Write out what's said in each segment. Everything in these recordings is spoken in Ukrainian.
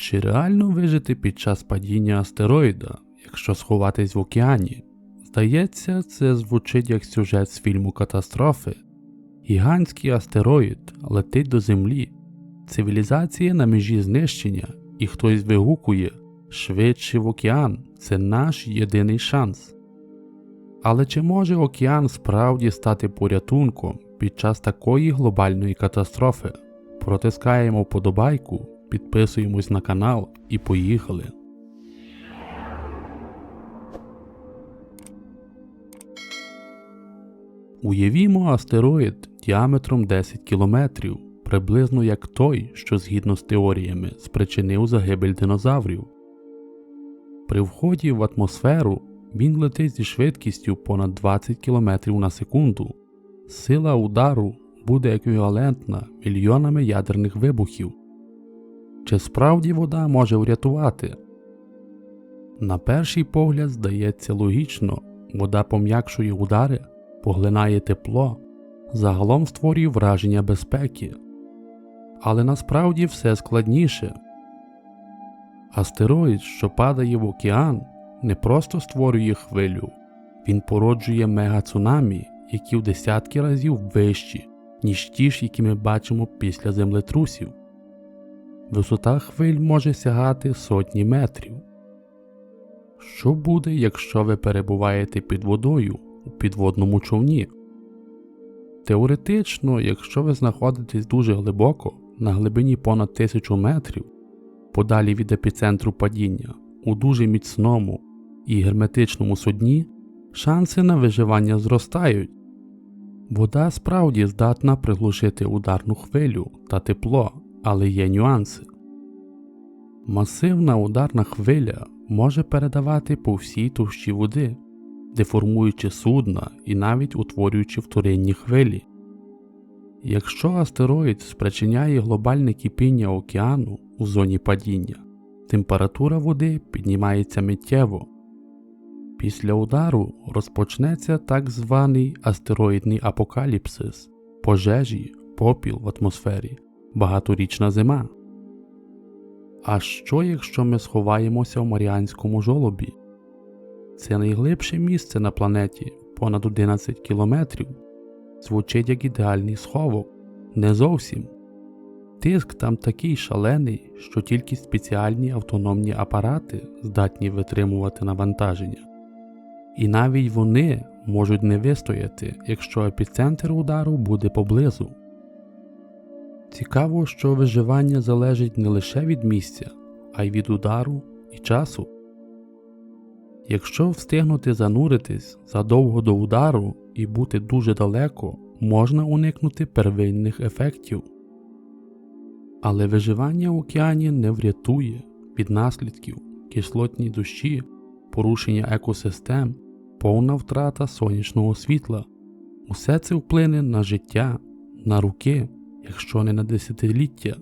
Чи реально вижити під час падіння астероїда, якщо сховатись в океані? Здається, це звучить як сюжет з фільму Катастрофи. Гігантський астероїд летить до Землі, цивілізація на межі знищення, і хтось вигукує швидше в океан це наш єдиний шанс. Але чи може океан справді стати порятунком під час такої глобальної катастрофи? Протискаємо вподобайку, підписуємось на канал і поїхали. Уявімо астероїд діаметром 10 кілометрів, приблизно як той, що згідно з теоріями спричинив загибель динозаврів. При вході в атмосферу він летить зі швидкістю понад 20 км на секунду. Сила удару буде еквівалентна мільйонами ядерних вибухів. Чи справді вода може врятувати? На перший погляд здається логічно, вода пом'якшує удари, поглинає тепло, загалом створює враження безпеки. Але насправді все складніше. Астероїд, що падає в океан, не просто створює хвилю, він породжує мегацунамі, які в десятки разів вищі, ніж ті ж, які ми бачимо після землетрусів. Висота хвиль може сягати сотні метрів. Що буде, якщо ви перебуваєте під водою у підводному човні? Теоретично, якщо ви знаходитесь дуже глибоко, на глибині понад тисячу метрів, подалі від епіцентру падіння, у дуже міцному і герметичному судні, шанси на виживання зростають. Вода справді здатна приглушити ударну хвилю та тепло, але є нюанси. Масивна ударна хвиля може передавати по всій товщі води, деформуючи судна і навіть утворюючи вторинні хвилі. Якщо астероїд спричиняє глобальне кипіння океану у зоні падіння, температура води піднімається миттєво. Після удару розпочнеться так званий астероїдний апокаліпсис, пожежі, попіл в атмосфері, багаторічна зима. А що, якщо ми сховаємося в Маріанському жолобі? Це найглибше місце на планеті понад 11 кілометрів. Звучить як ідеальний сховок, не зовсім. Тиск там такий шалений, що тільки спеціальні автономні апарати здатні витримувати навантаження. І навіть вони можуть не вистояти, якщо епіцентр удару буде поблизу. Цікаво, що виживання залежить не лише від місця, а й від удару і часу. Якщо встигнути зануритись задовго до удару і бути дуже далеко, можна уникнути первинних ефектів. Але виживання в океані не врятує від наслідків кислотні дощі, порушення екосистем, повна втрата сонячного світла. Усе це вплине на життя, на руки, якщо не на десятиліття.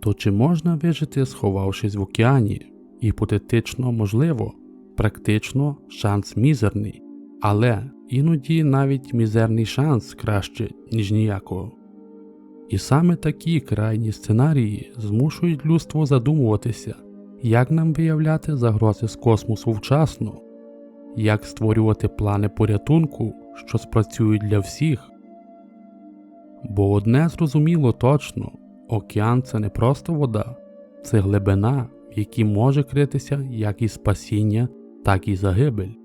То чи можна вижити, сховавшись в океані? Гіпотетично можливо, практично шанс мізерний, але іноді навіть мізерний шанс краще, ніж ніякого. І саме такі крайні сценарії змушують людство задумуватися, як нам виявляти загрози з космосу вчасно, як створювати плани порятунку, що спрацюють для всіх. Бо одне зрозуміло точно океан це не просто вода, це глибина, в якій може критися як і спасіння, так і загибель.